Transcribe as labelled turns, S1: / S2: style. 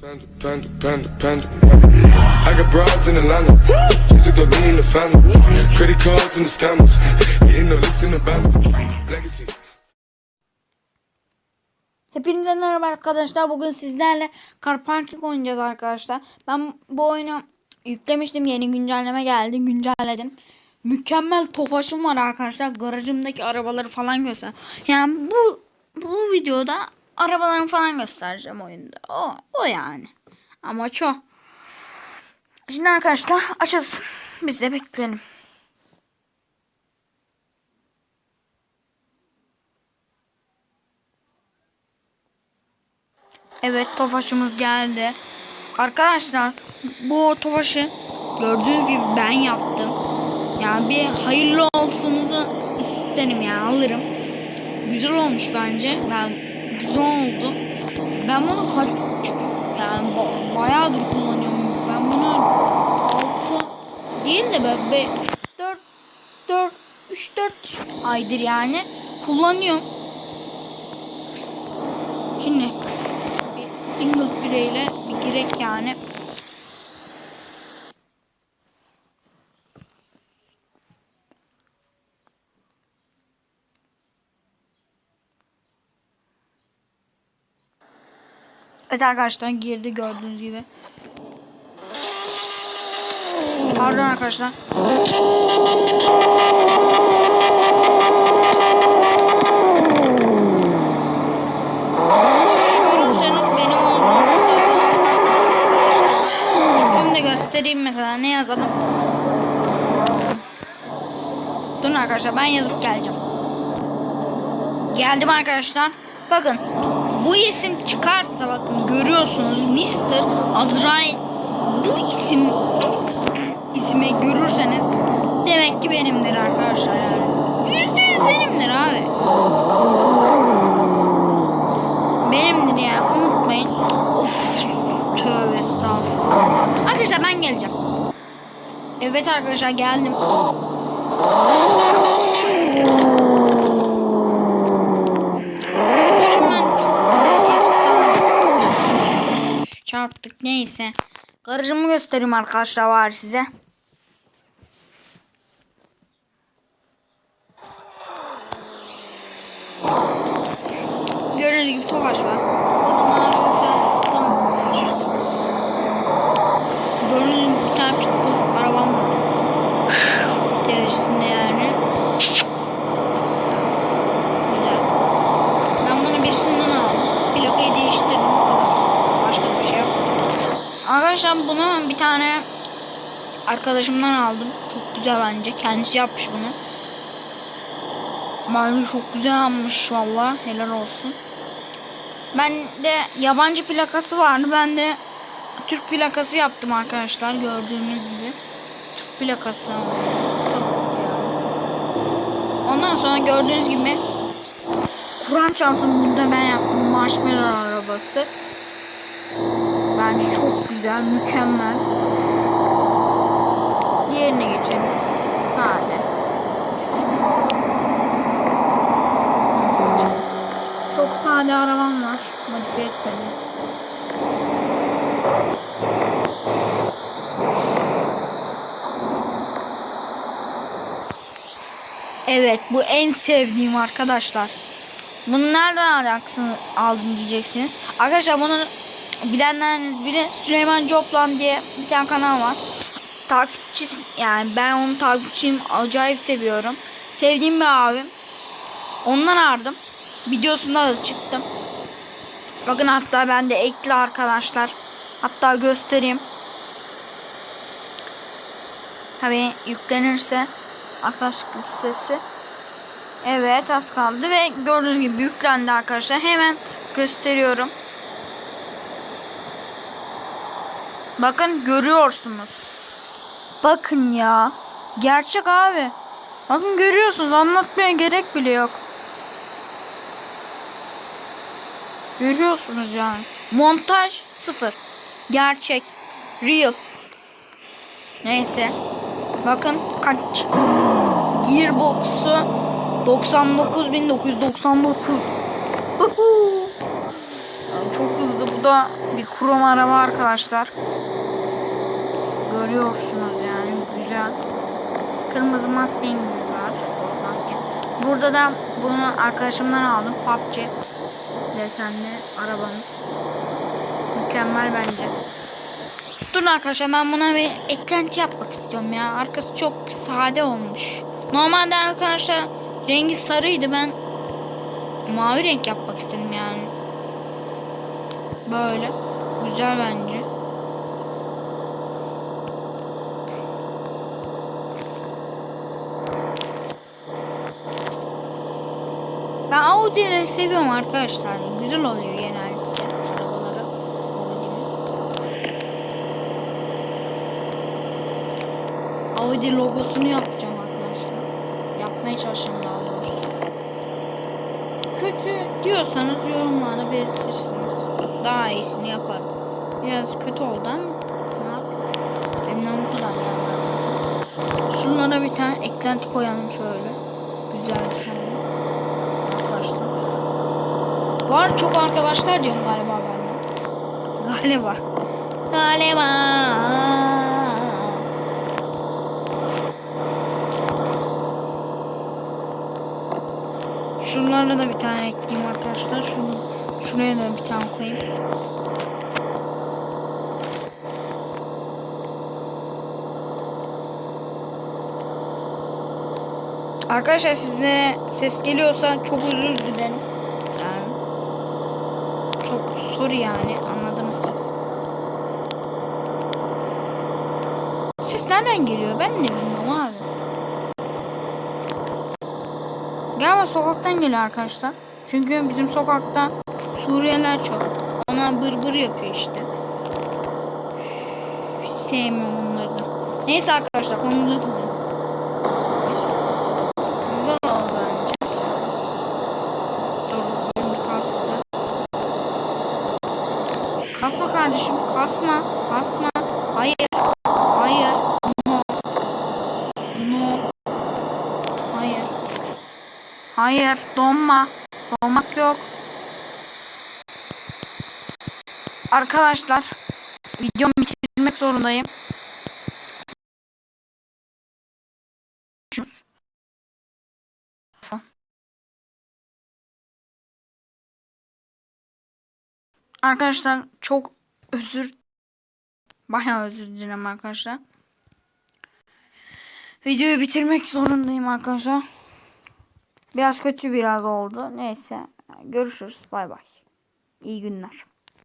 S1: Panda, panda, panda, panda. I got broads in Atlanta. Just throw me in the family. Credit cards and the scammers. Hitting the licks in the band. Legacies.
S2: Hepinize merhaba arkadaşlar. Bugün sizlerle Car Parking oynayacağız arkadaşlar. Ben bu oyunu yüklemiştim. Yeni güncelleme geldi. Güncelledim. Mükemmel tofaşım var arkadaşlar. Garajımdaki arabaları falan göster. Yani bu bu videoda arabalarını falan göstereceğim oyunda. O, o yani. Amaç o. Şimdi arkadaşlar açılsın. Biz de bekleyelim. Evet tofaşımız geldi. Arkadaşlar bu tofaşı gördüğünüz gibi ben yaptım. Yani bir hayırlı olsunuzu isterim yani alırım. Güzel olmuş bence. Ben güzel oldu. Ben bunu kaç yani ba- bayağıdır kullanıyorum. Ben bunu 6 değil de böyle 4 4 3 4 aydır yani kullanıyorum. Şimdi bir single bireyle bir girek yani. Evet arkadaşlar girdi gördüğünüz gibi. Pardon arkadaşlar. Göstereyim mesela. Ne yazalım? Durun arkadaşlar ben yazıp geleceğim. Geldim arkadaşlar. Bakın bu isim çıkarsa bakın görüyorsunuz Mr. Azrail bu isim ismi görürseniz demek ki benimdir arkadaşlar yani. Yüzde yüz benimdir abi. Benimdir ya unutmayın. Of tövbe estağfurullah. Arkadaşlar ben geleceğim. Evet arkadaşlar geldim. Hemen çok efsane. Çarptık neyse. Garajımı göstereyim arkadaşlar var size. Gördüğünüz gibi topaç var. Gördüğünüz gibi bir tane pitbull arabam var. Derecesinde yani. Güzel. Ben bunu birisinden aldım. Plakayı değiştirdim. bu kadar. Başka bir şey yok. Arkadaşlar bunu bir tane arkadaşımdan aldım. Çok güzel bence. Kendisi yapmış bunu. Bence çok güzel yapmış valla. Helal olsun. Ben de yabancı plakası vardı. Ben de Türk plakası yaptım arkadaşlar. Gördüğünüz gibi. Türk plakası. Ondan sonra gördüğünüz gibi Kur'an çarpsın burada ben yaptım. Marshmallow arabası. Bence çok güzel, mükemmel. Diğerine geçelim. Sade. Çok sade arabam var. Modifiye etmedim. Evet bu en sevdiğim arkadaşlar. Bunu nereden alacaksın, aldın diyeceksiniz. Arkadaşlar bunu bilenleriniz biri Süleyman Coplan diye bir tane kanal var. Takipçi yani ben onu takipçiyim acayip seviyorum. Sevdiğim bir abim. Ondan aldım. Videosunda da çıktım. Bakın hatta ben de ekli arkadaşlar. Hatta göstereyim. Tabii yüklenirse arkadaşlık listesi. Evet az kaldı ve gördüğünüz gibi yüklendi arkadaşlar. Hemen gösteriyorum. Bakın görüyorsunuz. Bakın ya. Gerçek abi. Bakın görüyorsunuz anlatmaya gerek bile yok. Görüyorsunuz yani. Montaj sıfır. Gerçek. Real. Neyse. Bakın kaç. Gearbox'u 99.999. Uhu. Yani çok da bir krom araba arkadaşlar. Görüyorsunuz yani güzel. Kırmızı Mustang'imiz var. Mustang. Burada da bunu arkadaşımdan aldım. PUBG desenli arabamız. Mükemmel bence. Durun arkadaşlar ben buna bir eklenti yapmak istiyorum ya. Arkası çok sade olmuş. Normalde arkadaşlar rengi sarıydı ben mavi renk yapmak istedim yani. Böyle. Güzel bence. Ben Audi'leri seviyorum arkadaşlar. Güzel oluyor genellikle arabaları. Audi'nin. Audi logosunu yapacağım arkadaşlar. Yapmaya çalışacağım daha doğrusu. Kötü diyorsanız yorumlara belirtirsiniz. Daha iyisini yaparım. Biraz kötü oldu ama ne yapayım? Elimden. Şunlara bir tane eklenti koyalım şöyle. Güzel bir tane. Arkadaşlar. Var çok arkadaşlar diyorum galiba benden. Galiba. Galiba. Şunlarla da bir tane ekleyeyim arkadaşlar. Şunu, şuraya da bir tane koyayım. Arkadaşlar sizlere ses geliyorsa çok özür dilerim. Yani çok sorry yani anladınız siz. Ses nereden geliyor ben de bilmiyorum abi. Galiba sokaktan geliyor arkadaşlar. Çünkü bizim sokakta Suriyeliler çok. Ona bır bır yapıyor işte. Hiç sevmiyorum onları da. Neyse arkadaşlar konumuza dönelim. Kasma kardeşim kasma. Kasma. Hayır. Hayır. No. No. Hayır. Hayır, donma. Donmak yok. Arkadaşlar, videomu bitirmek zorundayım. Arkadaşlar çok özür bayağı özür dilerim arkadaşlar. Videoyu bitirmek zorundayım arkadaşlar. Biraz kötü biraz oldu. Neyse. Görüşürüz. Bay bay. İyi günler.